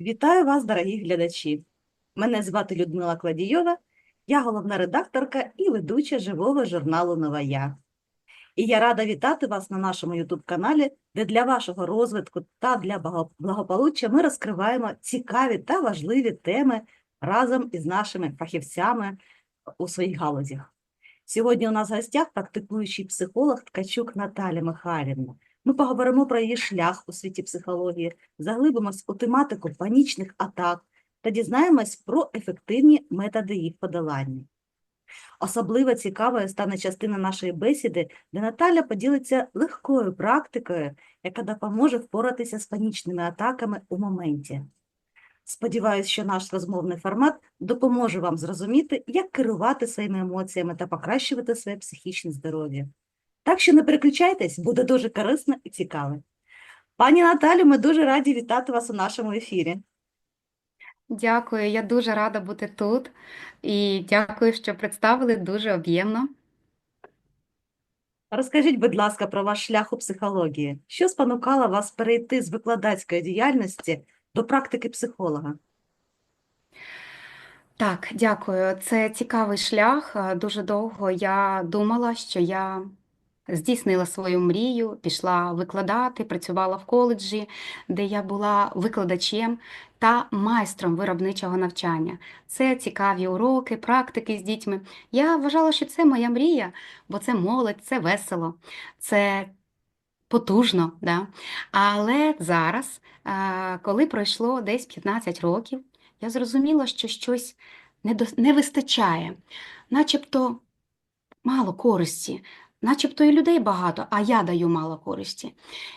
Вітаю вас, дорогі глядачі! Мене звати Людмила Кладійова, я головна редакторка і ведуча живого журналу Нова Я. І я рада вітати вас на нашому YouTube-каналі, де для вашого розвитку та для благополуччя ми розкриваємо цікаві та важливі теми разом із нашими фахівцями у своїх галузях. Сьогодні у нас в гостях практикуючий психолог Ткачук Наталя Михайлівна. Ми поговоримо про її шлях у світі психології, заглибимось у тематику панічних атак та дізнаємось про ефективні методи їх подолання. Особливо цікавою стане частина нашої бесіди, де Наталя поділиться легкою практикою, яка допоможе впоратися з панічними атаками у моменті. Сподіваюсь, що наш розмовний формат допоможе вам зрозуміти, як керувати своїми емоціями та покращувати своє психічне здоров'я. Так що не переключайтесь, буде дуже корисно і цікаво. Пані Наталю, ми дуже раді вітати вас у нашому ефірі. Дякую, я дуже рада бути тут і дякую, що представили дуже об'ємно. Розкажіть, будь ласка, про ваш шлях у психології. Що спонукало вас перейти з викладацької діяльності до практики психолога? Так, дякую. Це цікавий шлях. Дуже довго я думала, що я здійснила свою мрію, пішла викладати, працювала в коледжі, де я була викладачем та майстром виробничого навчання. Це цікаві уроки, практики з дітьми. Я вважала, що це моя мрія, бо це молодь, це весело, це потужно. Да? Але зараз, е, коли пройшло десь 15 років, я зрозуміла, що щось не вистачає, начебто мало користі, начебто і людей багато, а я даю мало користі.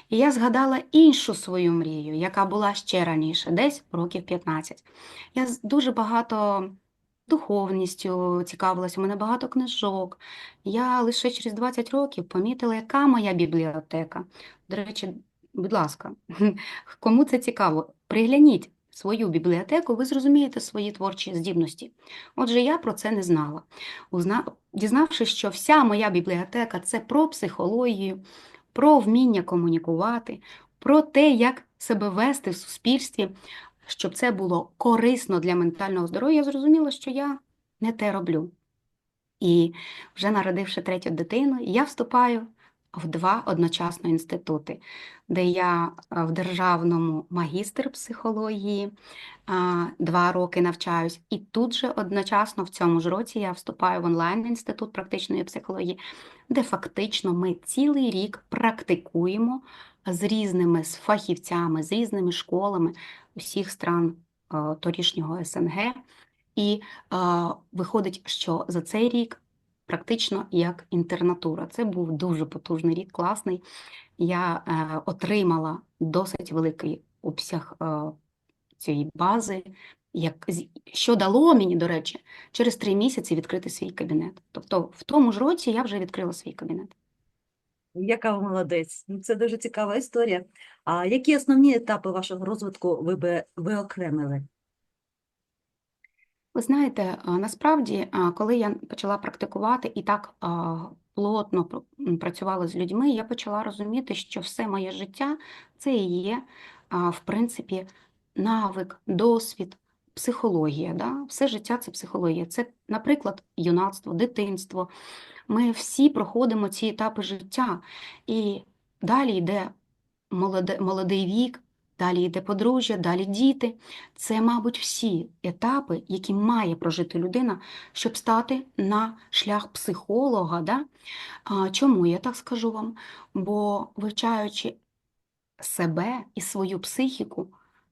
І я згадала іншу свою мрію, яка була ще раніше, десь років 15. Я дуже багато духовністю цікавилась, у мене багато книжок. Я лише через 20 років помітила, яка моя бібліотека. До речі, будь ласка, кому це цікаво, пригляніть свою бібліотеку, ви зрозумієте свої творчі здібності. Отже, я про це не знала. Дізнавшись, що вся моя бібліотека це про психологію, про вміння комунікувати, про те, як себе вести в суспільстві, щоб це було корисно для ментального здоров'я, зрозуміла, що я не те роблю. І вже народивши третю дитину, я вступаю в два одночасно інститути, де я е, в державному магістр психології два роки навчаюсь, і тут же одночасно в цьому ж році я вступаю в онлайн-інститут практичної психології, де фактично ми цілий рік практикуємо з різними з фахівцями, з різними школами усіх стран е, торішнього СНГ. І е, виходить, що за цей рік практично як інтернатура. Це був дуже потужний рік, класний. Я е, отримала досить великий обсяг е, цієї бази, як, що дало мені, до речі, через три місяці відкрити свій кабінет. Тобто в тому ж році я вже відкрила свій кабінет. Яка ви молодець? Ну, Це дуже цікава історія. А які основні етапи вашого розвитку ви би виокремили? Ви знаєте, насправді, коли я почала практикувати і так плотно працювала з людьми, я почала розуміти, що все моє життя це і є, в принципі, навик, досвід, психологія. Да? Все життя це психологія. Це, наприклад, юнацтво, дитинство. Ми всі проходимо ці етапи життя, і далі йде молодий вік, далі йде подружжя, далі діти. Це, мабуть, всі етапи, які має прожити людина, щоб стати на шлях психолога. Да? Чому я так скажу вам? Бо вивчаючи себе і свою психіку,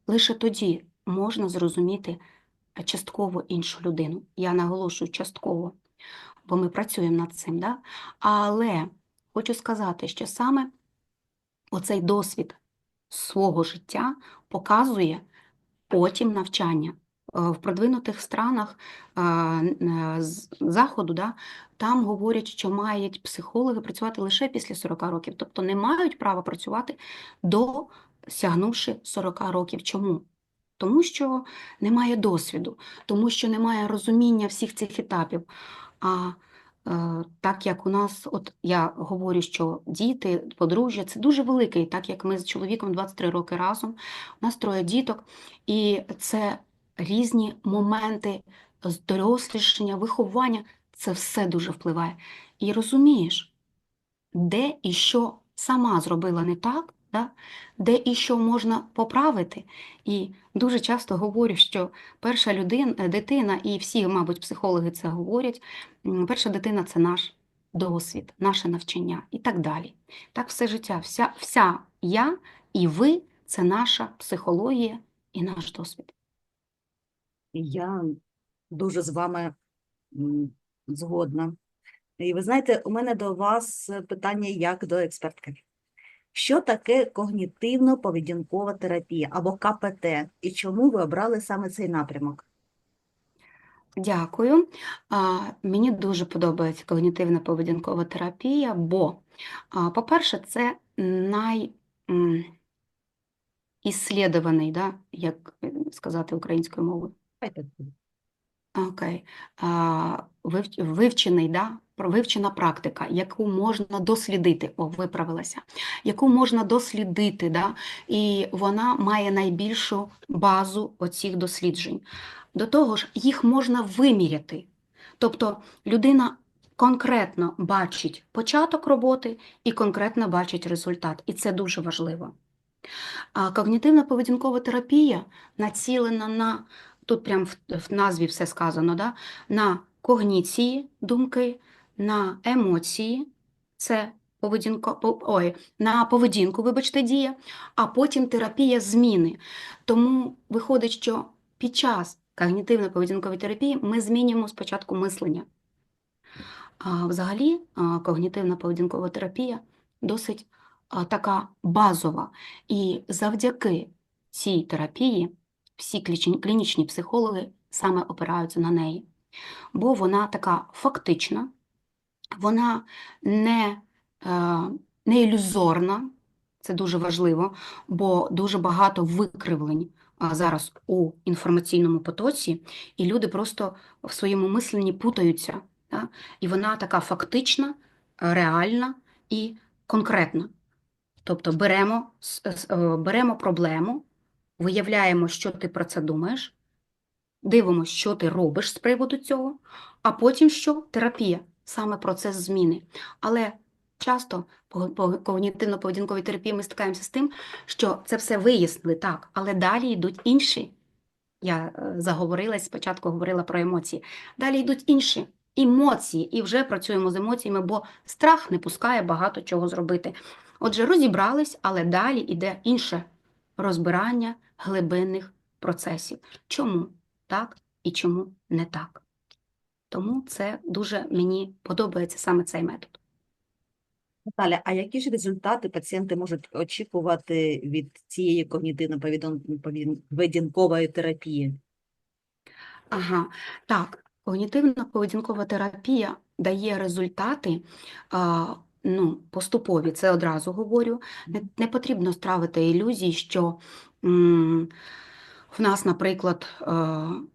лише тоді можна зрозуміти частково іншу людину. Я наголошую частково, бо ми працюємо над цим. Да? Але хочу сказати, що саме оцей досвід свого життя показує потім навчання. Е, В продвинутих странах е, е, заходу, да, там говорять, що мають психологи працювати лише після 40 років, тобто не мають права працювати до сягнувши 40 років. Чому? Тому що немає досвіду, тому що немає розуміння всіх цих етапів. А Так як у нас, от я говорю, що діти, подружжя це дуже великий, так як ми з чоловіком 23 роки разом, у нас троє діток, і це різні моменти дорослішання, виховання, це все дуже впливає. І розумієш, де і що сама зробила не так, да? де і що можна поправити. І дуже часто говорю, що перша людина, дитина, і всі, мабуть, психологи це говорять, перша дитина це наш досвід, наше навчання і так далі. Так все життя, вся, вся я і ви це наша психологія і наш досвід. Я дуже з вами згодна. І ви знаєте, у мене до вас питання як до експертки. Що таке когнітивно-поведінкова терапія або КПТ, і чому ви обрали саме цей напрямок? Дякую. А, Мені дуже подобається когнітивна поведінкова терапія, бо, по-перше, це най м, да, як е, сказати українською мовою. Окей. А, вив- Вивчений, да? Вивчена практика, яку можна дослідити, о, виправилася, яку можна дослідити, да? і вона має найбільшу базу оцих досліджень. До того ж, їх можна виміряти. Тобто людина конкретно бачить початок роботи і конкретно бачить результат. І це дуже важливо. А когнітивно-поведінкова терапія націлена на тут прям в, в назві все сказано, да? на когніції думки, на емоції, це поведінко, ой, на поведінку, вибачте, дія, а потім терапія зміни. Тому виходить, що під час когнітивно-поведінкової терапії ми змінюємо спочатку мислення. А взагалі, а, когнітивно-поведінкова терапія досить така базова. І завдяки цій терапії всі клінічні психологи саме опираються на неї, бо вона така фактична, вона не, е, не ілюзорна, це дуже важливо, бо дуже багато викривлень зараз у інформаційному потоці, і люди просто в своєму мисленні путаються. Да? І вона така фактична, реальна і конкретна. Тобто беремо, е, беремо проблему, виявляємо, що ти про це думаєш, дивимося, що ти робиш з приводу цього, а потім що? Терапія, саме процес зміни. Але часто по по когнітивно-поведінковій терапії ми стикаємося з тим, що це все вияснили, так, але далі йдуть інші. Я е, заговорилась, спочатку говорила про емоції. Далі йдуть інші емоції, і вже працюємо з емоціями, бо страх не пускає багато чого зробити. Отже, розібрались, але далі йде інше розбирання глибинних процесів. Чому так і чому не так? Тому це дуже мені подобається саме цей метод. Наталя, а які ж результати пацієнти можуть очікувати від цієї когнітивно-поведінкової терапії? Ага, так, когнітивно-поведінкова терапія дає результати а, ну, поступові, це одразу говорю. Не, не потрібно ставити ілюзії, що в нас, наприклад, е,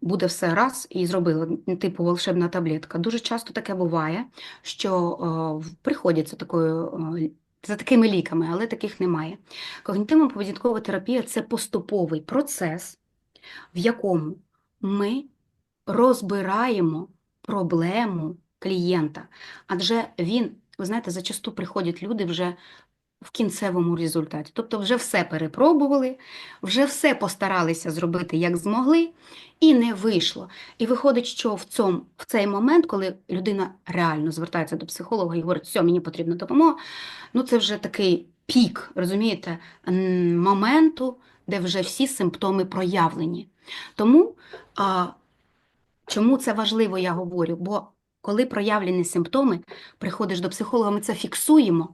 буде все раз і зробили, типу волшебна таблетка. Дуже часто таке буває, що е, приходять за такою. е, За такими ліками, але таких немає. Когнітивно-поведінкова терапія це поступовий процес, в якому ми розбираємо проблему клієнта. Адже він, ви знаєте, зачасту приходять люди вже в кінцевому результаті. Тобто вже все перепробували, вже все постаралися зробити, як змогли, і не вийшло. І виходить, що в, цьому, в цей момент, коли людина реально звертається до психолога і говорить, все, мені потрібна допомога, ну це вже такий пік, розумієте, моменту, де вже всі симптоми проявлені. Тому а, чому це важливо, я говорю? Бо коли проявлені симптоми, приходиш до психолога, ми це фіксуємо,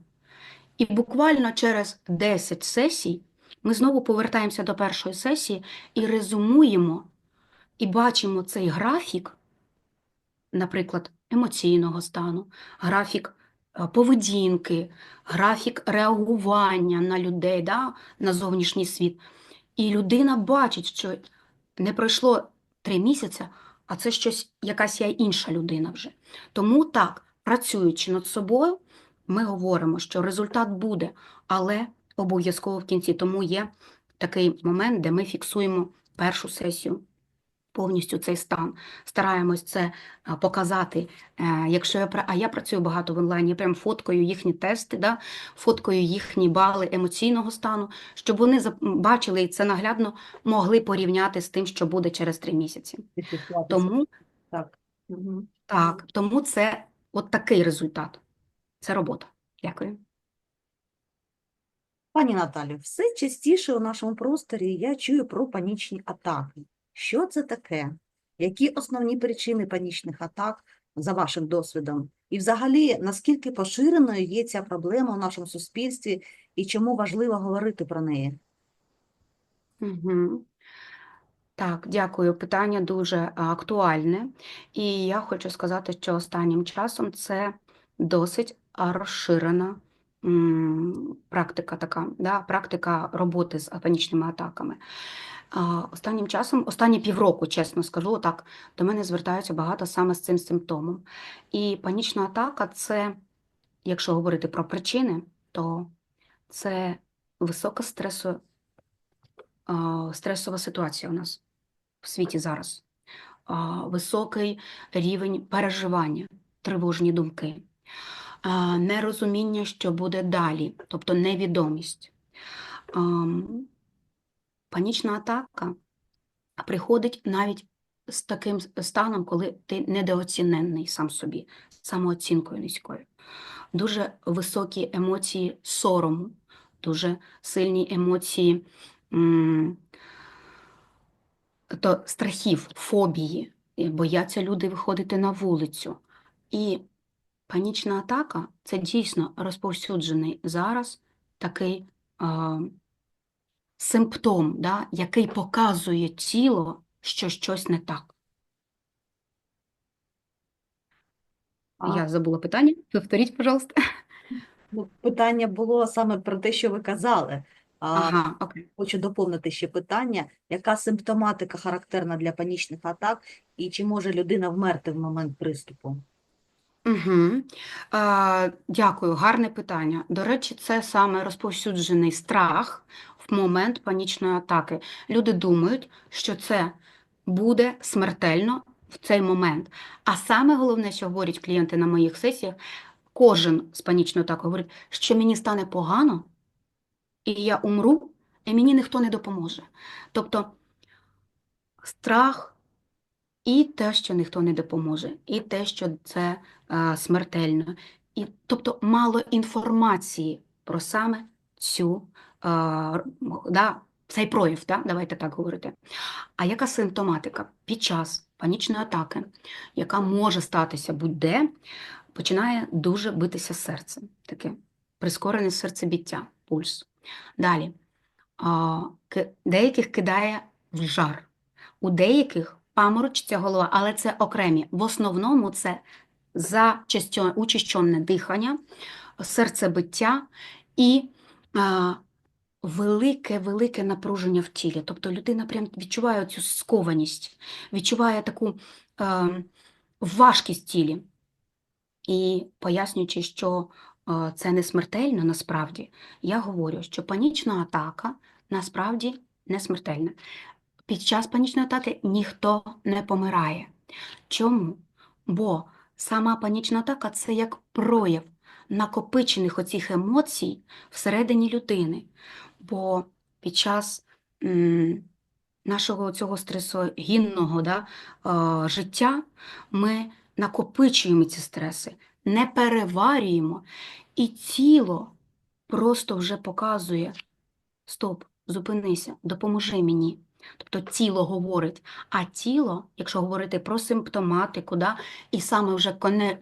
і буквально через 10 сесій ми знову повертаємося до першої сесії і резумуємо, і бачимо цей графік, наприклад, емоційного стану, графік е, поведінки, графік реагування на людей, да, на зовнішній світ. І людина бачить, що не пройшло три місяці, а це щось, якась я інша людина вже. Тому так, працюючи над собою, ми говоримо, що результат буде, але обов'язково в кінці. Тому є такий момент, де ми фіксуємо першу сесію. Повністю цей стан. Стараємось це е, показати. Е, Якщо я а я працюю багато в онлайні, я прям фоткаю їхні тести, да, фоткаю їхні бали емоційного стану, щоб вони бачили і це наглядно могли порівняти з тим, що буде через три місяці. Тому Так. Так, тому це от такий результат. Це робота. Дякую. Пані Наталю, все частіше у нашому просторі я чую про панічні атаки. Що це таке? Які основні причини панічних атак за вашим досвідом? І взагалі, наскільки поширеною є ця проблема у нашому суспільстві і чому важливо говорити про неї? Угу. Так, дякую. Питання дуже актуальне. І я хочу сказати, що останнім часом це досить розширена практика така, да, практика роботи з панічними атаками. Останнім часом, останні півроку, чесно скажу, так, до мене звертаються багато саме з цим симптомом. І панічна атака це, якщо говорити про причини, то це висока стресо, стресова ситуація у нас в світі зараз. Високий рівень переживання, тривожні думки, нерозуміння, що буде далі, тобто невідомість. Панічна атака приходить навіть з таким станом, коли ти недооцінений сам собі, самооцінкою низькою. Дуже високі емоції сорому, дуже сильні емоції то страхів, фобії, бояться люди виходити на вулицю. І панічна атака це дійсно розповсюджений зараз такий а, симптом, да, який показує тіло, що щось не так. А, Я забула питання. Повторіть, пожалуйста. ну, питання було саме про те, що ви казали. А, Ага, окей. Хочу доповнити ще питання, яка симптоматика характерна для панічних атак і чи може людина вмерти в момент приступу? Угу. А, дякую, гарне питання. До речі, це саме розповсюджений страх в момент панічної атаки. Люди думають, що це буде смертельно в цей момент. А саме головне, що говорять клієнти на моїх сесіях, кожен з панічною атакою говорить, що мені стане погано, і я умру, і мені ніхто не допоможе. Тобто страх і те, що ніхто не допоможе, і те, що це е, смертельно. І, тобто мало інформації про саме цю, е, да, цей прояв, да, давайте так говорити. А яка симптоматика? Під час панічної атаки, яка може статися будь-де, починає дуже битися серце, таке прискорене серцебіття, пульс. Далі, деяких кидає в жар, у деяких паморочиться голова, але це окремі. В основному це зачастьо- учащенне дихання, серцебиття і велике-велике напруження в тілі. Тобто людина прям відчуває цю скованість, відчуває таку е, важкість тілі. І пояснюючи, що е, це не смертельно насправді, я говорю, що панічна атака насправді не смертельна. Під час панічної атаки ніхто не помирає. Чому? Бо сама панічна атака це як прояв накопичених оцих емоцій всередині людини. Бо під час м, нашого цього стресогінного да, е, життя ми накопичуємо ці стреси, не переварюємо, і тіло просто вже показує: стоп, зупинися, допоможи мені. Тобто тіло говорить, а тіло, якщо говорити про симптоматику, да, і саме вже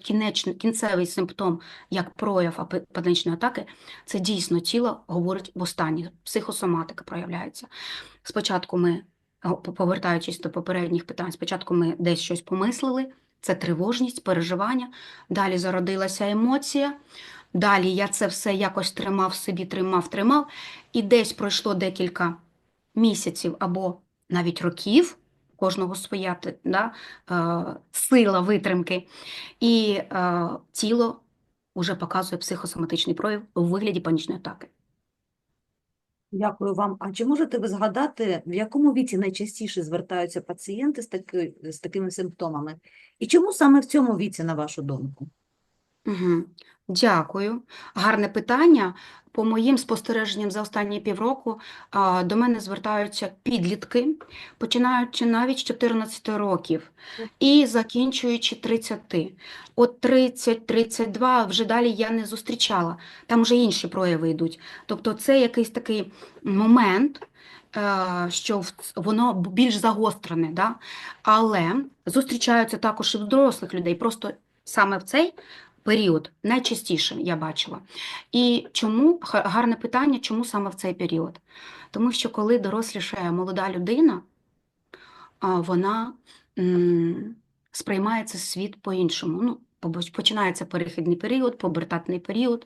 кінечний, кінцевий симптом, як прояв панічної атаки, це дійсно тіло говорить в останнє, психосоматика проявляється. Спочатку ми, повертаючись до попередніх питань, спочатку ми десь щось помислили, це тривожність, переживання, далі зародилася емоція, далі я це все якось тримав собі, тримав, тримав, і десь пройшло декілька місяців або навіть років, кожного своя да, е, сила витримки, і е, тіло вже показує психосоматичний прояв у вигляді панічної атаки. Дякую вам. А чи можете ви згадати, в якому віці найчастіше звертаються пацієнти з, таки, з такими симптомами? І чому саме в цьому віці, на вашу думку? Угу. Дякую. Гарне питання. По моїм спостереженням за останні півроку а, до мене звертаються підлітки, починаючи навіть з 14 років і закінчуючи 30. От 30-32 вже далі я не зустрічала. Там вже інші прояви йдуть. Тобто це якийсь такий момент, е, що воно більш загострене, да? Але зустрічаються також і в дорослих людей. Просто саме в цей період найчастіше я бачила. І чому гарне питання, чому саме в цей період? Тому що коли дорослішає молода людина, вона сприймає цей світ по-іншому. Ну, починається перехідний період, пубертатний період.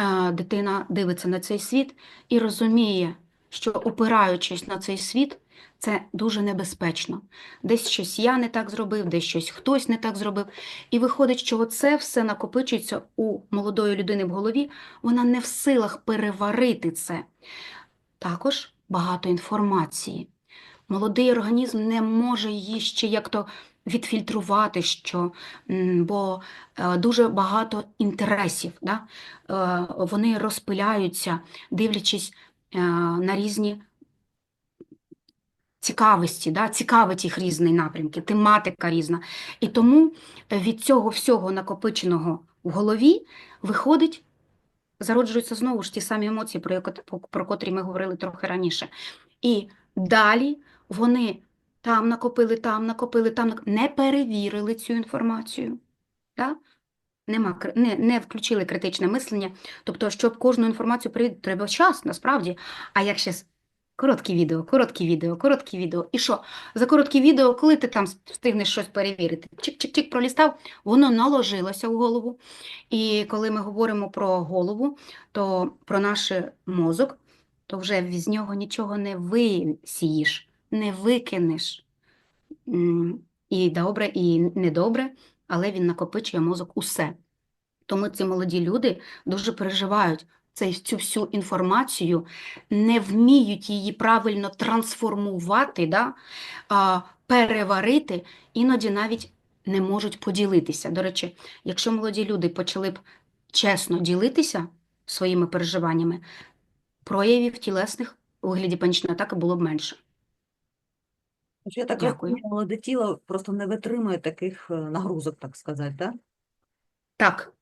Е, Дитина дивиться на цей світ і розуміє, що опираючись на цей світ, це дуже небезпечно. Десь щось я не так зробив, десь щось хтось не так зробив. І виходить, що це все накопичується у молодої людини в голові, вона не в силах переварити це. Також багато інформації. Молодий організм не може її ще як то відфільтрувати, що, бо е, дуже багато інтересів. Да? Е, Вони розпиляються, дивлячись е, на різні цікавості, да? цікавить їх різні напрямки, тематика різна. І тому е, від цього всього накопиченого в голові виходить, зароджуються знову ж ті самі емоції, про, про котрі ми говорили трохи раніше. І далі вони там накопили, там накопили, там нак- не перевірили цю інформацію. Да? Нема, не, не включили критичне мислення. Тобто, щоб кожну інформацію перевірити, треба час, насправді. А як ще короткі відео, короткі відео, короткі відео. І що? За короткі відео, коли ти там встигнеш щось перевірити, чик-чик-чик пролістав, воно наложилося в голову. І коли ми говоримо про голову, то про наш мозок, то вже з нього нічого не висієш, не викинеш. І добре, і недобре, але він накопичує мозок усе. Тому ці молоді люди дуже переживають цю всю інформацію, не вміють її правильно трансформувати, да? а, переварити, іноді навіть не можуть поділитися. До речі, якщо молоді люди почали б чесно ділитися своїми переживаннями, проявів тілесних у вигляді панічної атаки було б менше. Я так Дякую. розумію, молоде тіло просто не витримує таких е, нагрузок, так сказати, так? Так,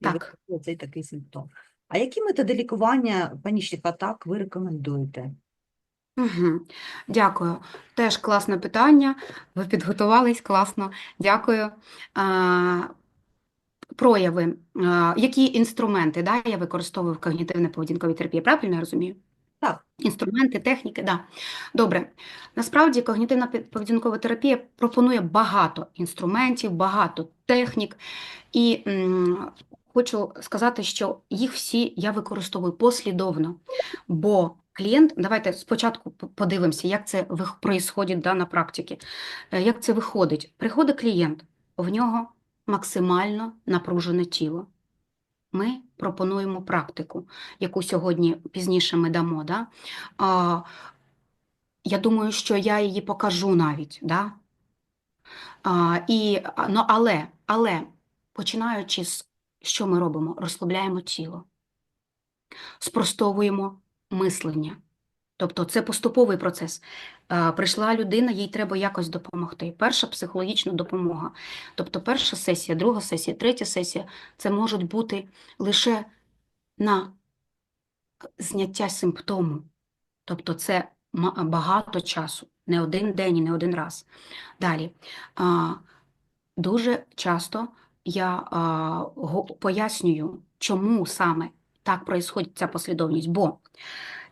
Так. цей такий симптом. А які методи лікування панічних атак ви рекомендуєте? Угу. Дякую. Теж класне питання. Ви підготувались класно. Дякую. А, прояви. А, які інструменти да, я використовую в когнітивно-поведінковій терапії? Правильно я розумію? Так. Інструменти, техніки, да. Добре. Насправді когнітивна поведінкова терапія пропонує багато інструментів, багато технік. І хочу сказати, що їх всі я використовую послідовно. Бо клієнт, давайте спочатку подивимося, як це відбувається да, на практиці. Е, Як це виходить? Приходить клієнт, в нього максимально напружене тіло. Ми пропонуємо практику, яку сьогодні пізніше ми дамо. Да? А, я думаю, що я її покажу навіть. Да? А, і, ну, але, але, починаючи з що ми робимо? Розслабляємо тіло, спростовуємо мислення. Тобто це поступовий процес. Прийшла людина, їй треба якось допомогти. Перша психологічна допомога. Тобто перша сесія, друга сесія, третя сесія це можуть бути лише на зняття симптому. Тобто це багато часу, не один день і не один раз. Далі. Дуже часто я го- пояснюю, чому саме так происходить ця послідовність, бо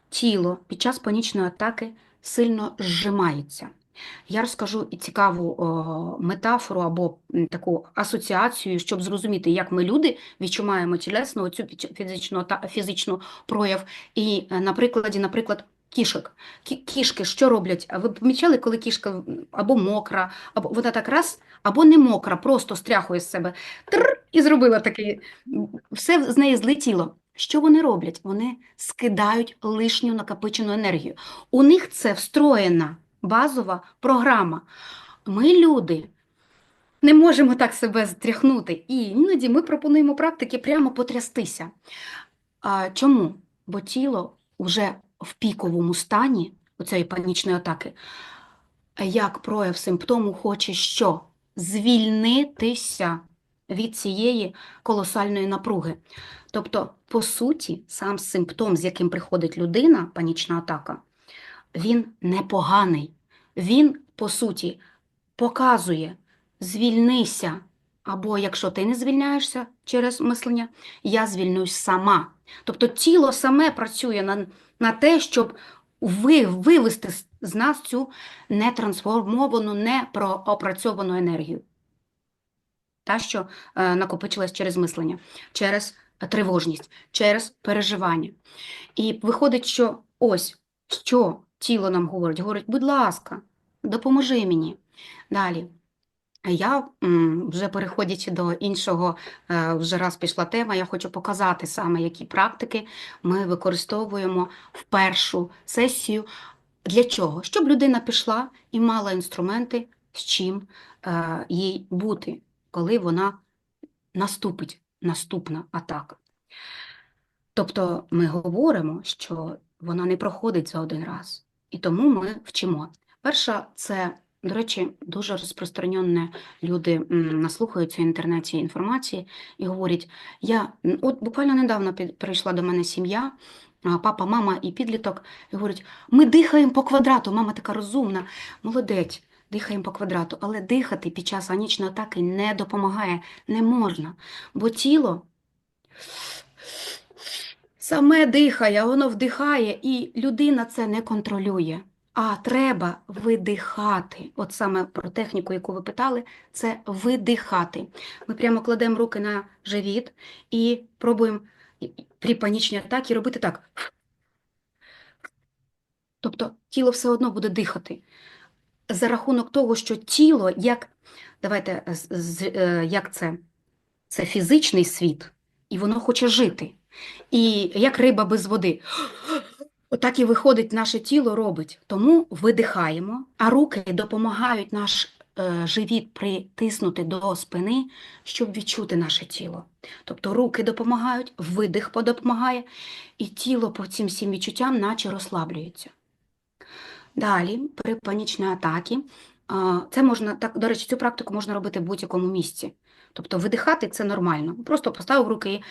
тіло під час панічної атаки сильно зжимається. Я розкажу і цікаву о, метафору або таку асоціацію, щоб зрозуміти, як ми люди відчуваємо тілесно цю фізичну, фізичну прояв. І е, на прикладі, наприклад, кішок. Кішки що роблять? Ви помічали, коли кішка або мокра, або вона так раз, або не мокра, просто стряхує з себе тр, і зробила такий. Все з неї злетіло. Що вони роблять? Вони скидають лишню накопичену енергію. У них це встроєна базова програма. Ми, люди, не можемо так себе стряхнути. І іноді ми пропонуємо практики прямо потрястися. А чому? Бо тіло вже в піковому стані оцієї панічної атаки, як прояв симптому, хоче що? Звільнитися від цієї колосальної напруги. Тобто, по суті, сам симптом, з яким приходить людина, панічна атака, він непоганий. Він, по суті, показує, звільнися. Або якщо ти не звільняєшся через мислення, я звільнюсь сама. Тобто тіло саме працює на, на те, щоб ви, вивести з- нас цю нетрансформовану, непроопрацьовану енергію. Та, що е, накопичилась через мислення, через тривожність, через переживання. І виходить, що ось що тіло нам говорить. Говорить, будь ласка, допоможи мені. Далі. Я вже переходячи до іншого, е, вже раз пішла тема, я хочу показати саме, які практики ми використовуємо в першу сесію. Для чого? Щоб людина пішла і мала інструменти, з чим е, їй бути, коли вона наступить наступна атака. Тобто ми говоримо, що вона не проходить за один раз, і тому ми вчимо. Перша це, до речі, дуже розпространенне люди наслухаються в інтернеті інформації і говорять: я от буквально недавно прийшла до мене сім'я, папа, мама і підліток, і говорять: ми дихаємо по квадрату. Мама така розумна, молодець. Дихаємо по квадрату, але дихати під час анічної атаки не допомагає, не можна, бо тіло саме дихає, воно вдихає, і людина це не контролює. А треба видихати. От саме про техніку, яку ви питали, це видихати. Ми прямо кладемо руки на живіт і пробуємо при панічній атаці робити так. Тобто тіло все одно буде дихати. За рахунок того, що тіло, як, давайте, е, як це? Це фізичний світ, і воно хоче жити. І як риба без води. Отак і виходить наше тіло робить. Тому видихаємо, а руки допомагають наш е, живіт притиснути до спини, щоб відчути наше тіло. Тобто руки допомагають, видих допомагає, і тіло по цим всім відчуттям наче розслаблюється. Далі, при панічній атаці, це можна, так, до речі, цю практику можна робити в будь-якому місці. Тобто видихати це нормально. Просто поставив руки.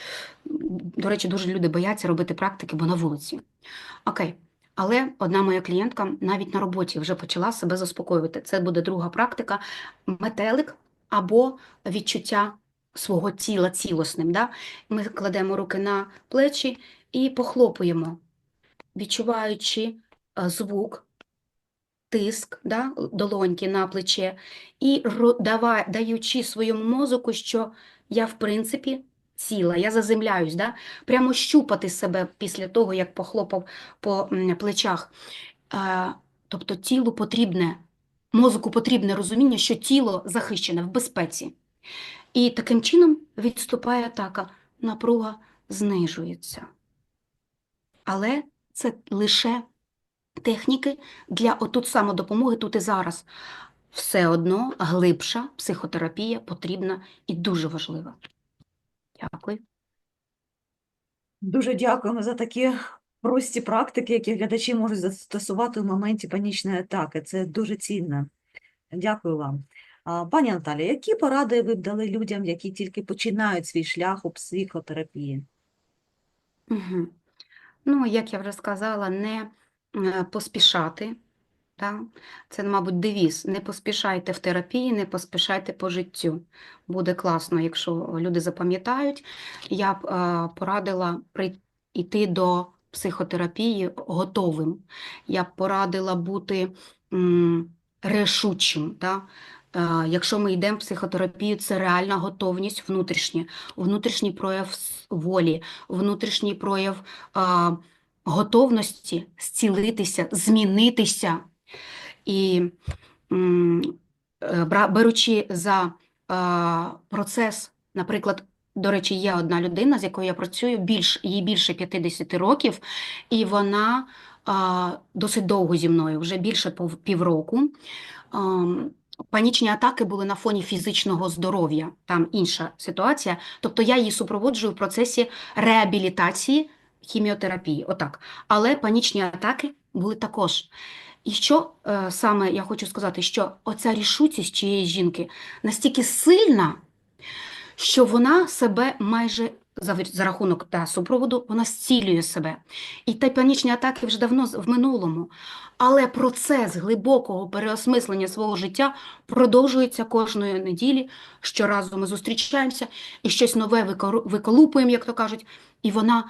До речі, дуже люди бояться робити практики, бо на вулиці. Окей. Але одна моя клієнтка навіть на роботі вже почала себе заспокоювати. Це буде друга практика метелик або відчуття свого тіла цілісним. Да? Ми кладемо руки на плечі і похлопуємо, відчуваючи е, звук, тиск да, долоньки на плече і ро- дава- даючи своєму мозоку, що я, в принципі, ціла, я заземляюсь, да? прямо щупати себе після того, як похлопав по плечах. Тобто тілу потрібне, мозоку потрібне розуміння, що тіло захищене в безпеці. І таким чином відступає атака, напруга знижується. Але це лише техніки для отут самодопомоги тут і зараз. Все одно глибша психотерапія потрібна і дуже важлива. Дякую. Дуже дякуємо за такі прості практики, які глядачі можуть застосувати в моменті панічної атаки. Це дуже цінно. Дякую вам. Пані Наталі, які поради ви б дали людям, які тільки починають свій шлях у психотерапії? Угу. Ну, як я вже сказала, не поспішати. Та? Це, мабуть, девіз. Не поспішайте в терапії, не поспішайте по життю. Буде класно, якщо люди запам'ятають. Я б е, порадила при- йти до психотерапії готовим. Я б порадила бути рішучим. Та? Е, Якщо ми йдемо в психотерапію, це реальна готовність внутрішня, внутрішній прояв волі, внутрішній прояв готовності зцілитися, змінитися. І е, беручи за е, процес, наприклад, до речі, є одна людина, з якою я працюю, більш, їй більше 50 років, і вона а, досить довго зі мною, вже більше півроку. Панічні атаки були на фоні фізичного здоров'я, там інша ситуація. Тобто я її супроводжую в процесі реабілітації хіміотерапії. Отак. Але панічні атаки були також. І що е, саме я хочу сказати, що оця рішучість цієї жінки настільки сильна, що вона себе майже за, за рахунок та супроводу вона зцілює себе. І ті панічні атаки вже давно в минулому. Але процес глибокого переосмислення свого життя продовжується кожної неділі. Щоразу ми зустрічаємося і щось нове виколупуємо, як то кажуть. І вона,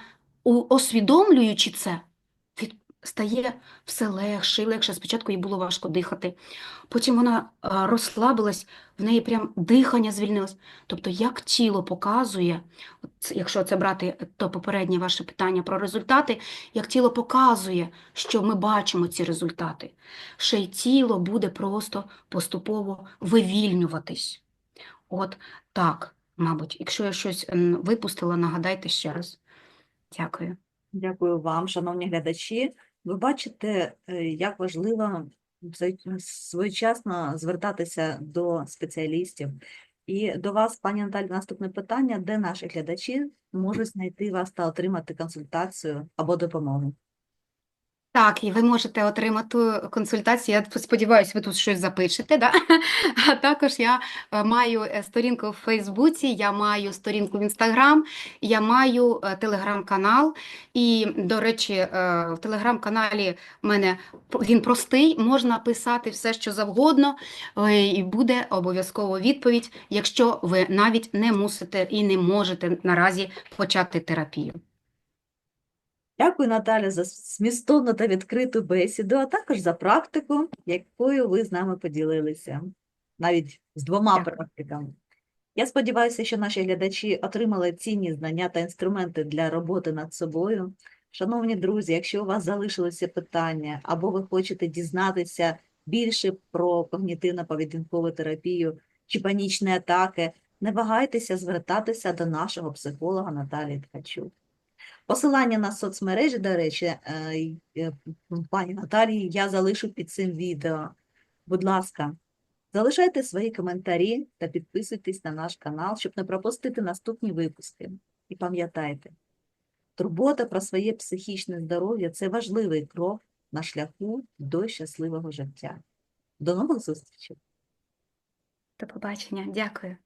усвідомлюючи це, стає все легше і легше. Спочатку їй було важко дихати. Потім вона розслабилась, в неї прям дихання звільнилось. Тобто, як тіло показує, якщо це брати то попереднє ваше питання про результати, як тіло показує, що ми бачимо ці результати, ще й тіло буде просто поступово вивільнюватись. От так, мабуть, якщо я щось випустила, нагадайте ще раз. Дякую. Дякую вам, шановні глядачі. Ви бачите, е, як важливо своєчасно звертатися до спеціалістів. І до вас, пані Наталі, наступне питання: де наші глядачі можуть знайти вас та отримати консультацію або допомогу? Так, і ви можете отримати консультацію. Я сподіваюся, ви тут щось запишете. Да? А також я е, маю е, сторінку в Фейсбуці, я маю сторінку в Інстаграм, я маю е, телеграм-канал. І, до речі, в телеграм-каналі в мене він простий, можна писати все, що завгодно, і буде обов'язково відповідь, якщо ви навіть не мусите і не можете наразі почати терапію. Дякую, Наталя, за змістовну та відкриту бесіду, а також за практику, якою ви з нами поділилися, навіть з двома Дякую. практиками. Я сподіваюся, що наші глядачі отримали цінні знання та інструменти для роботи над собою. Шановні друзі, якщо у вас залишилися питання або ви хочете дізнатися більше про когнітивно-поведінкову терапію чи панічні атаки, не вагайтеся звертатися до нашого психолога Наталії Ткачук. Посилання на соцмережі, до речі, е, е, пані Наталії, я залишу під цим відео. Будь ласка, залишайте свої коментарі та підписуйтесь на наш канал, щоб не пропустити наступні випуски. І пам'ятайте, турбота про своє психічне здоров'я – це важливий крок на шляху до щасливого життя. До нових зустрічей! До побачення. Дякую.